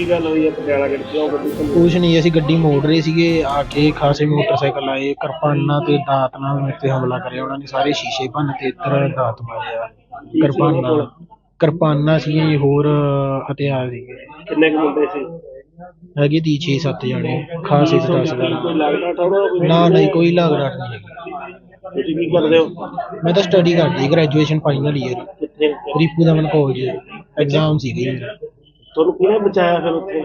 ਕੀ ਗੱਲ ਹੋਈ ਹੈ ਪਟਿਆਲਾ ਗੇਟ ਕਿਉਂ ਗੱਡੀ ਘੁੰਮੀ? ਕੁਛ ਨਹੀਂ ਅਸੀਂ ਗੱਡੀ ਮੋੜ ਰਹੇ ਸੀਗੇ ਆ ਕੇ ਖਾਸੇ ਮੋਟਰਸਾਈਕਲ ਆਏ ਕਿਰਪਾਨਾਂ ਤੇ ਦਾਤ ਨਾਲ ਮੇਰੇ ਤੇ ਹਮਲਾ ਕਰਿਆ ਉਹਨਾਂ ਨੇ ਸਾਰੇ ਸ਼ੀਸ਼ੇ ਭੰਨ ਤੇ ਇੱਧਰ ਦਾਤ ਮਾਰਿਆ। ਕਿਰਪਾਨਾਂ ਕਿਰਪਾਨਾਂ ਸੀ ਹੋਰ ਹਥਿਆਰ ਸੀਗੇ। ਕਿੰਨੇ ਕੁ ਮੁੰਡੇ ਸੀ? ਹੈਗੇ ਦੀ 6 7 ਜਣੇ ਖਾਸੇ ਤੇ ਦੱਸ ਕੋਈ ਲੱਗਦਾ ਥੋੜਾ ਕੋਈ ਨਾ ਨਹੀਂ ਕੋਈ ਲਾਗੜਾਟ ਨਹੀਂ ਹੈਗੀ। ਤੁਸੀਂ ਕੀ ਕਰਦੇ ਹੋ? ਮੈਂ ਤਾਂ ਸਟੱਡੀ ਕਰਦੀ ਗ੍ਰੈਜੂਏਸ਼ਨ ਫਾਈਨਲ ਈਅਰ ਕਿੱਥੇ? ਰੀਪੂ ਦਮਨ ਕਾਲਜ ਐਗਜ਼ਾਮ ਸੀਗੇ। ਤੁਹਾਨੂੰ ਕਿਹਨੇ ਬਚਾਇਆ ਫਿਰ ਉੱਥੇ?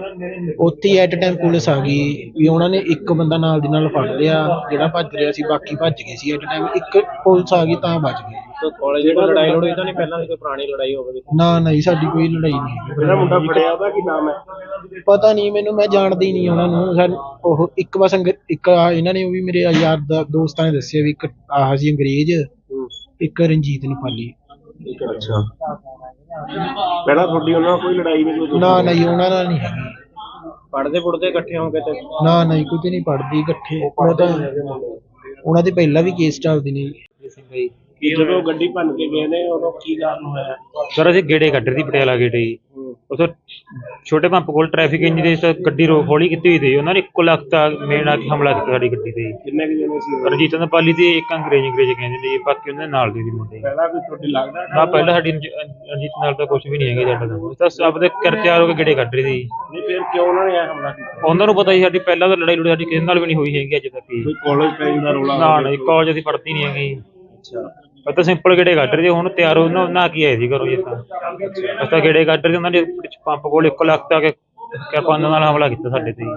ਉੱਥੇ ਐਟ ਟਾਈਮ ਪੁਲਿਸ ਆ ਗਈ ਵੀ ਉਹਨਾਂ ਨੇ ਇੱਕ ਬੰਦਾ ਨਾਲ ਦੀ ਨਾਲ ਫੜ ਲਿਆ ਜਿਹੜਾ ਭੱਜ ਰਿਹਾ ਸੀ ਬਾਕੀ ਭੱਜ ਗਏ ਸੀ ਐਟ ਟਾਈਮ ਇੱਕ ਪੁਲਿਸ ਆ ਗਈ ਤਾਂ ਬਚ ਗਏ। ਕਾਲਜ ਜਿਹੜਾ ਲੜਾਈ ਲੜੋਈ ਤਾਂ ਨਹੀਂ ਪਹਿਲਾਂ ਦੀ ਕੋਈ ਪੁਰਾਣੀ ਲੜਾਈ ਹੋਵੇ ਨਾ ਨਹੀਂ ਸਾਡੀ ਕੋਈ ਲੜਾਈ ਨਹੀਂ ਜਿਹੜਾ ਮੁੰਡਾ ਫੜਿਆ ਉਹਦਾ ਕੀ ਨਾਮ ਹੈ? ਪਤਾ ਨਹੀਂ ਮੈਨੂੰ ਮੈਂ ਜਾਣਦੀ ਨਹੀਂ ਉਹਨਾਂ ਨੂੰ। ਸਾਨੂੰ ਉਹ ਇੱਕ ਅੰਗ ਇੱਕ ਇਹਨਾਂ ਨੇ ਉਹ ਵੀ ਮੇਰੇ ਯਾਰ ਦਾ ਦੋਸਤਾਂ ਨੇ ਦੱਸਿਆ ਵੀ ਇੱਕ ਆਹ ਸੀ ਅੰਗਰੇਜ਼ ਇੱਕ ਰਣਜੀਤ ਨੇਪਾਲੀ ਅੱਛਾ। ਪਹਿਲਾਂ ਤੁਹਾਡੀ ਉਹਨਾਂ ਨਾਲ ਕੋਈ ਲੜਾਈ ਨਹੀਂ ਕੋਈ ਨਾ ਨਹੀਂ ਉਹਨਾਂ ਨਾਲ ਨਹੀਂ ਹੈਗੀ। ਪੜਦੇ ਪੁੜਦੇ ਇਕੱਠੇ ਹੋ ਕੇ ਤੇ? ਨਾ ਨਹੀਂ ਕੋਈ ਤੇ ਨਹੀਂ ਪੜਦੀ ਇਕੱਠੇ। ਮੈਂ ਤਾਂ ਉਹਨਾਂ ਦੇ ਪਹਿਲਾਂ ਵੀ ਕੇਸ ਚੱਲਦੇ ਨੇ। ਕੀ ਜਦੋਂ ਗੱਡੀ ਭੰਨ ਕੇ ਗਏ ਨੇ ਉਦੋਂ ਕੀ ਕਾਰਨ ਹੋਇਆ? ਸਰ ਅਸੀਂ ਗੇੜੇ ਕੱਢ ਰਹੀ ਸੀ ਪਟਿਆਲਾ ਗੇੜੇ। ਜੀ ਉਥੇ ਛੋਟੇ ਪੰਪ ਕੋਲ ਟ੍ਰੈਫਿਕ ਇੰਜੀਨੀਅਰ ਦੀ ਗੱਡੀ ਰੋ ਹੌਲੀ ਕੀਤੀ ਹੋਈ ਸੀ ਉਹਨਾਂ ਨੇ ਇੱਕੋ ਲੱਖ ਤਾਂ ਮੇਨ ਆ ਕੇ ਹਮਲਾ ਕੀਤਾ ਸਾਡੀ ਗੱਡੀ ਤੇ। ਕਿੰਨੇ ਕੁ ਜਣੇ ਸੀ? ਰਣਜੀਤ ਦਾ ਪਾਲੀ ਤੇ ਇੱਕ ਅੰਗਰੇਜ਼ ਅੰਗਰੇਜ਼ ਕਹਿੰਦੇ ਨੇ ਬਾਕੀ ਉਹਨਾਂ ਦੇ ਨਾਲ ਦੇ ਸੀ ਮੁੰਡੇ। ਪਹਿਲਾਂ ਵੀ ਤੁਹਾਡੀ ਲੱਗਦਾ ਨਾ ਪਹਿਲਾਂ ਸਾਡੀ ਰਣਜੀ- ਰਣਜੀਤ ਨਾਲ ਤਾਂ ਕੁਝ ਵੀ ਨਹੀਂ ਹੈਗਾ ਤਾਂ। ਅਸੀਂ ਤਾਂ ਸਭ ਦੇ ਕਰ ਤਿਆਰ ਹੋ ਕੇ ਗੇੜੇ ਕੱਢ ਰਹੀ ਸੀ ਨਹੀਂ ਫਿਰ ਕਿਉਂ ਉਹਨਾਂ ਨੇ ਹਮਲਾ ਕੀਤਾ ਉਹਨਾਂ ਨੂੰ ਪਤਾ ਸੀ ਸਾਡੀ ਪਹਿਲਾਂ ਤਾਂ ਲੜਾਈ ਲੜੀ ਸਾਡੀ ਕਿਸੇ ਨਾਲ ਵੀ ਨਹੀਂ ਹੋਈ ਹੈਗੀ ਅੱਜ ਤੱਕ ਕੋਈ ਕਾਲਜ ਦਾ ਰੋਲਾ ਨਾ ਨਹੀਂ ਕਾਲਜ ਅਸੀਂ ਪੜ੍ਹਦੀ ਨਹੀਂ ਹੈਗੀ ਅੱਛਾ ਉਹ ਤਾਂ ਸਿੰਪਲ ਗੇੜੇ ਕੱਢ ਰਹੇ ਸੀ ਹੁਣ ਤਿਆਰ ਹੋ ਨਾ ਨਾ ਕੀ ਆਏ ਸੀ ਘਰੋਂ ਜੀ ਤਾਂ ਅਸੀਂ ਤਾਂ ਗੇੜੇ ਕੱਢ ਰਹੇ ਸੀ ਉਹਨਾਂ ਨੇ ਪਿੱਛੇ ਪੰਪ ਕੋਲ ਇੱਕ ਲੱਖ ਤੱਕ ਕਿਰਪਾਨਾਂ ਨਾਲ ਹਮਲਾ ਕੀਤਾ ਸਾਡੇ ਤੇ ਜੀ।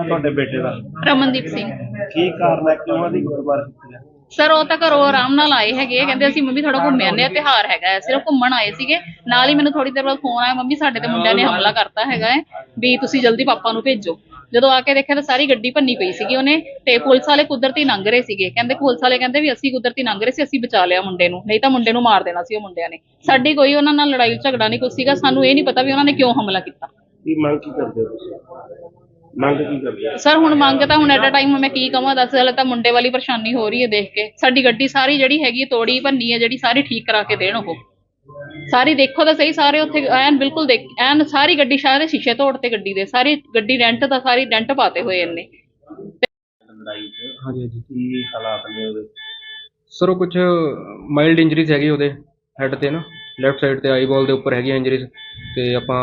ਤੁਹਾਡੇ ਬੇਟੇ ਦਾ? ਰਮਨਦੀਪ ਸਿੰਘ। ਕੀ ਕਾਰਨ ਹੈ? ਕਿਉਂ ਉਹਦੀ ਗੁਰਬਾਰ ਕੀਤੀ ਹੈ ਸਰ ਉਹ ਤਾਂ ਘਰੋਂ ਆਰਾਮ ਨਾਲ ਆਏ ਹੈਗੇ ਕਹਿੰਦੇ ਅਸੀਂ ਮੰਮੀ ਥੋੜਾ ਘੁੰਮ ਆਨੇ ਆ ਤਿਉਹਾਰ ਹੈਗਾ ਹੈ। ਸਿਰਫ ਘੁੰਮਣ ਆਏ ਸੀਗੇ। ਨਾਲ ਹੀ ਮੈਨੂੰ ਥੋੜੀ ਦੇਰ ਬਾਅਦ ਫੋਨ ਆਇਆ ਮੰਮੀ ਸਾਡੇ ਤੇ ਮੁੰਡਿਆਂ ਨੇ ਹਮਲਾ ਕਰਤਾ ਹੈਗਾ ਹੈ। ਵੀ ਤੁਸੀਂ ਜਲਦੀ ਪਾਪਾ ਨੂੰ ਭੇਜੋ। ਜਦੋਂ ਆ ਕੇ ਦੇਖਿਆ ਤਾਂ ਸਾਰੀ ਗੱਡੀ ਭੰਨੀ ਪਈ ਸੀਗੀ ਉਹਨੇ ਤੇ ਪੁਲਿਸ ਵਾਲੇ ਕੁਦਰਤੀ ਲੰਘ ਰਹੇ ਸੀਗੇ। ਕਹਿੰਦੇ ਪੁਲਿਸ ਵਾਲੇ ਕਹਿੰਦੇ ਵੀ ਅਸੀਂ ਕੁਦਰਤੀ ਲੰਘ ਰਹੇ ਸੀ ਅਸੀਂ ਬਚਾ ਲਿਆ ਮੁੰਡੇ ਨੂੰ। ਨਹੀਂ ਤਾਂ ਮੁੰਡੇ ਨੂੰ ਮਾਰ ਦੇਣਾ ਸੀ ਉਹ ਮੁੰਡਿਆਂ ਨੇ। ਸਾਡੀ ਕੋਈ ਉਹਨਾਂ ਨਾਲ ਲੜਾਈ ਝਗੜਾ ਨਹੀਂ ਕੁਛ ਸੀਗਾ। ਸਾਨੂੰ ਇਹ ਨਹੀਂ ਪਤਾ ਵੀ ਉਹਨਾਂ ਨੇ ਕਿਉਂ ਹਮਲਾ ਕੀਤਾ। ਕੀ ਮੰਗ ਕੀ ਕਰਦੇ ਹੋ ਤੁਸੀਂ? ਮੰਗ ਕੀ ਕਰਦੇ ਹੋ? ਸਰ ਹੁਣ ਮੰਗ ਤਾਂ ਹੁਣ ਐਟ ਅ ਟਾਈਮ ਮੈਂ ਕੀ ਕਵਾਂ ਦੱਸ ਹਲੇ ਤਾਂ ਮੁੰਡੇ ਵਾਲੀ ਪਰੇਸ਼ਾਨੀ ਹੋ ਰਹੀ ਹੈ ਦੇਖ ਕੇ। ਸਾਡੀ ਗੱਡੀ ਸਾਰੀ ਜਿਹੜੀ ਹੈਗੀ ਤੋੜੀ ਭੰਨੀ ਹੈ ਜਿਹੜੀ ਸਾਰੀ ਠੀਕ ਕਰਾ ਕੇ ਦੇਣ ਉਹ। ਸਾਰੀ ਦੇਖੋ ਤਾਂ ਸਹੀ ਸਾਰੇ ਉੱਥੇ ਐਨ ਬਿਲਕੁਲ ਦੇਖ ਐਨ ਸਾਰੀ ਗੱਡੀ ਸਾਰੇ ਸ਼ੀਸ਼ੇ ਤੋੜ ਤੇ ਗੱਡੀ ਦੇ ਸਾਰੀ ਗੱਡੀ ਰੈਂਟ ਦਾ ਸਾਰੀ ਡੈਂਟ ਪਾਤੇ ਹੋਏ ਇਹਨੇ ਲੜਾਈ ਚ ਹਾਂਜੀ ਹਾਂਜੀ। ਕੀ ਹਾਲਾਤ ਨੇ ਉਹਦੇ? ਸਰ ਉਹ ਕੁਝ ਮਾਈਲਡ ਇੰਜਰੀਜ਼ ਹੈਗੀ ਉਹਦੇ ਹੈੱਡ ਤੇ ਨਾ ਲੈਫਟ ਸਾਈਡ ਤੇ ਆਈ ਬਾਲ ਦੇ ਉੱਪਰ ਹੈਗੀ ਇੰਜਰੀਜ਼ ਤੇ ਆਪਾਂ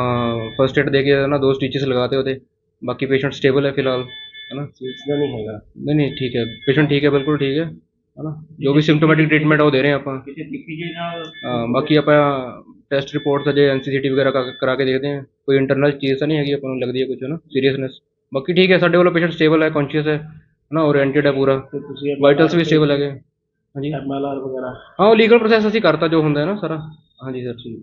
ਫਰਸਟ ਏਡ ਦੇ ਕੇ ਨਾ ਦੋ ਸਟਿਚਸ ਲਗਾਤੇ ਉਹਦੇ ਬਾਕੀ ਪੇਸ਼ੈਂਟ ਸਟੇਬਲ ਹੈ ਫਿਲਹਾਲ ਹੈ ਨਾ? ਸਿਲਸਿਲਾ ਨਹੀਂ ਹੈਗਾ। ਨਹੀਂ ਨਹੀਂ ਠੀਕ ਹੈ। ਪੇਸ਼ੈਂਟ ਠੀਕ ਹੈ ਬਿਲਕੁਲ ਠੀਕ ਹੈ। ਹੈ ਨਾ ਜੋ ਵੀ ਸਿੰਪਟੋਮੈਟਿਕ ਟ੍ਰੀਟਮੈਂਟ ਉਹ ਦੇ ਰਹੇ ਹਾਂ ਆਪਾਂ। ਕਿਸੇ ਟਿੱਕੀ ਜੇ ਨਾਲ ਹਾਂ, ਬਾਕੀ ਆਪਾਂ ਟੈਸਟ ਰਿਪੋਰਟਸ ਅਜੇ ਐਨਸੀਸੀਟੀ ਵਗੈਰਾ ਕਰਾ ਕਰਾ ਕੇ ਦੇਖਦੇ ਹਾਂ। ਕੋਈ ਇੰਟਰਨਲ ਚੀਜ਼ ਤਾਂ ਨਹੀਂ ਹੈਗੀ ਆਪਾਂ ਨੂੰ ਲੱਗਦੀ ਹੈ ਕੁਝ ਨਾ ਸੀਰੀਅਸਨੈਸ ਬਾਕੀ ਠੀਕ ਹੈ ਸਾਡੇ ਵੱਲੋਂ ਪੇਸ਼ੈਂਟ ਸਟੇਬਲ ਹੈ ਕੌਨਸ਼ੀਅਸ ਹੈ ਨਾ ਓਰੀਐਂਟਡ ਹੈ ਪੂਰਾ। ਤੇ ਤੁਸੀਂ ਵਾਈਟਲਸ ਵੀ ਸਟੇਬਲ ਹੈਗੇ। ਹਾਂਜੀ। ਐਮਐਲਆਰ ਵਗੈਰਾ? ਹਾਂ ਉਹ ਲੀਗਲ ਪ੍ਰੋਸੈਸ ਅਸੀਂ ਕਰਤਾ ਜੋ ਹੁੰਦਾ ਹੈ ਨਾ ਸਾਰਾ। ਹਾਂਜੀ ਸਰ ਜੀ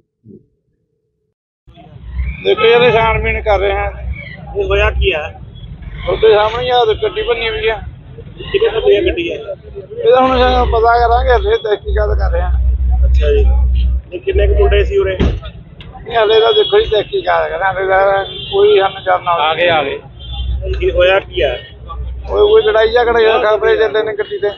ਦੇਖੋ ਇਹਦੇ ਛਾਣਬੀਣ ਕਰ ਰਹੇ ਹਾਂ। ਇਹ ਹੋਇਆ ਕੀ ਹੈ? ਤੁਹਾਡੇ ਸਾਹਮਣੇ ਹੀ ਆ ਗੱਡੀ ਬੰਨੀ ਹੋਈ ਆ। ਕਿਹਦੇ ਤੋਂ ਇਹ ਗੱਡੀ ਹੈ ਇਹਦਾ ਹੁਣ ਸਾਨੂੰ ਪਤਾ ਕਰਾਂਗੇ ਹਲੇ ਤਹਿਕੀਕਾਤ ਕਰ ਰਹੇ ਹਾਂ। ਅੱਛਾ ਜੀ। ਇਹ ਕਿੰਨੇ ਕੁ ਮੁੰਡੇ ਸੀ ਉਰੇ? ਨਹੀਂ ਹਲੇ ਤਾਂ ਦੇਖੋ ਜੀ ਤਹਿਕੀਕਾਤ ਕਰਾਂਗੇ ਤਾਂ ਕੋਈ ਸਾਨੂੰ ਕਰਨਾ ਆ ਗਏ ਆ ਗਏ। ਕੀ ਹੋਇਆ ਕੀ ਹੈ ਕੋਈ ਕੋਈ ਲੜਾਈ ਝਗੜਾ ਜਿਹੜਾ ਖਬਰੇ ਚੱਲੇ ਨੇ ਗੱਡੀ ਤੇ।